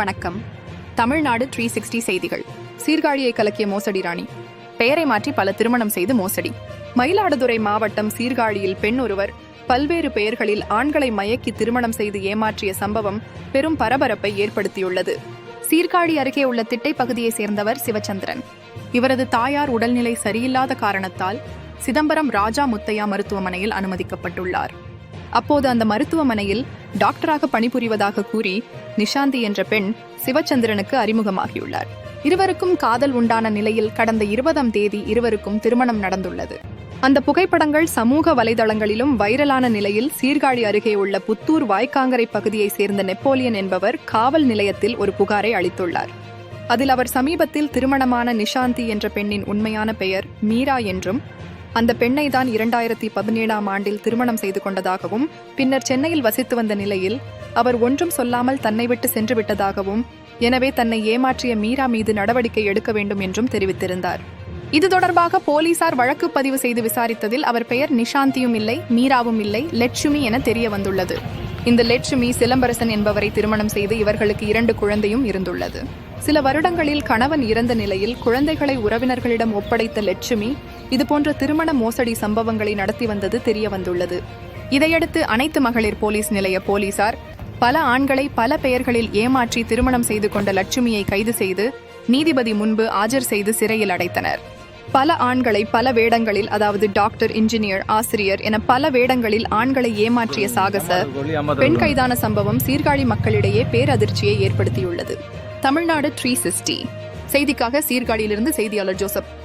வணக்கம். Tamil Nadu three sixty செய்திகள். சீர்காழியை கலக்கிய மோசடி ராணி. பெயரை மாற்றி பல திருமணம் செய்து மோசடி. மயிலாடுதுறை மாவட்டம் சீர்காழியில் பெண் ஒருவர் பல்வேறு பெயர்களில் ஆண்களை மயக்கி திருமணம் செய்து ஏமாற்றிய சம்பவம் பெரும் பரபரப்பை ஏற்படுத்தியுள்ளது. சீர்காழி அருகே உள்ள திட்டை பகுதியை சேர்ந்தவர் சிவச்சந்திரன். இவரது தாயார் உடல்நிலை சரியில்லாத காரணத்தால் சிதம்பரம் ராஜா முத்தையா மருத்துவமனையில் அனுமதிக்கப்பட்டுள்ளார். அப்போது அந்த மருத்துவமனையில் டாக்டராக பணிபுரிவதாக கூறி நிஷாந்தி என்ற பெண் சிவச்சந்திரனுக்கு அறிமுகமாகியுள்ளார். இருவருக்கும் காதல் உண்டான நிலையில் கடந்த இருபதாம் தேதி இருவருக்கும் திருமணம் நடந்துள்ளது. அந்த புகைப்படங்கள் சமூக வலைதளங்களிலும் வைரலான நிலையில் சீர்காழி அருகே உள்ள புத்தூர் வாய்க்காங்கரை பகுதியைச் சேர்ந்த நெப்போலியன் என்பவர் காவல் நிலையத்தில் ஒரு புகாரை அளித்துள்ளார். அதில் அவர் சமீபத்தில் திருமணமான நிஷாந்தி என்ற பெண்ணின் உண்மையான பெயர் மீரா என்றும் அந்த பெண்ணை தான் இரண்டாயிரத்தி பதினேழாம் ஆண்டில் திருமணம் செய்து கொண்டதாகவும் பின்னர் சென்னையில் வசித்து வந்த நிலையில் அவர் ஒன்றும் சொல்லாமல் தன்னை விட்டு சென்று விட்டதாகவும் எனவே தன்னை ஏமாற்றிய மீரா மீது நடவடிக்கை எடுக்க வேண்டும் என்றும் தெரிவித்திருந்தார். இது தொடர்பாக போலீசார் வழக்கு பதிவு செய்து விசாரித்ததில் அவர் பெயர் நிஷாந்தியும் இல்லை மீராவும் இல்லை லட்சுமி என தெரிய வந்துள்ளது. இந்த லட்சுமி சிலம்பரசன் என்பவரை திருமணம் செய்து இவர்களுக்கு இரண்டு குழந்தையும் இருந்துள்ளது. சில வருடங்களில் கணவன் இறந்த நிலையில் குழந்தைகளை உறவினர்களிடம் ஒப்படைத்த லட்சுமி இதுபோன்ற திருமண மோசடி சம்பவங்களை நடத்தி வந்தது தெரிய வந்துள்ளது இதையடுத்து அனைத்து மகளிர் போலீஸ் நிலைய போலீசார் பல ஆண்களை பல பெயர்களில் ஏமாற்றி திருமணம் செய்து கொண்ட லட்சுமியை கைது செய்து நீதிபதி முன்பு ஆஜர் செய்து சிறையில் அடைத்தனர். பல ஆண்களை பல வேடங்களில் அதாவது டாக்டர் இன்ஜினியர் ஆசிரியர் என பல வேடங்களில் ஆண்களை ஏமாற்றிய சாகச பெண் கைதான சம்பவம் சீர்காழி மக்களிடையே பேரதிர்ச்சியை ஏற்படுத்தியுள்ளது. Tamil Nadu three sixty. செய்திக்காக சீர்காழியிலிருந்து செய்தியாளர் ஜோசப்.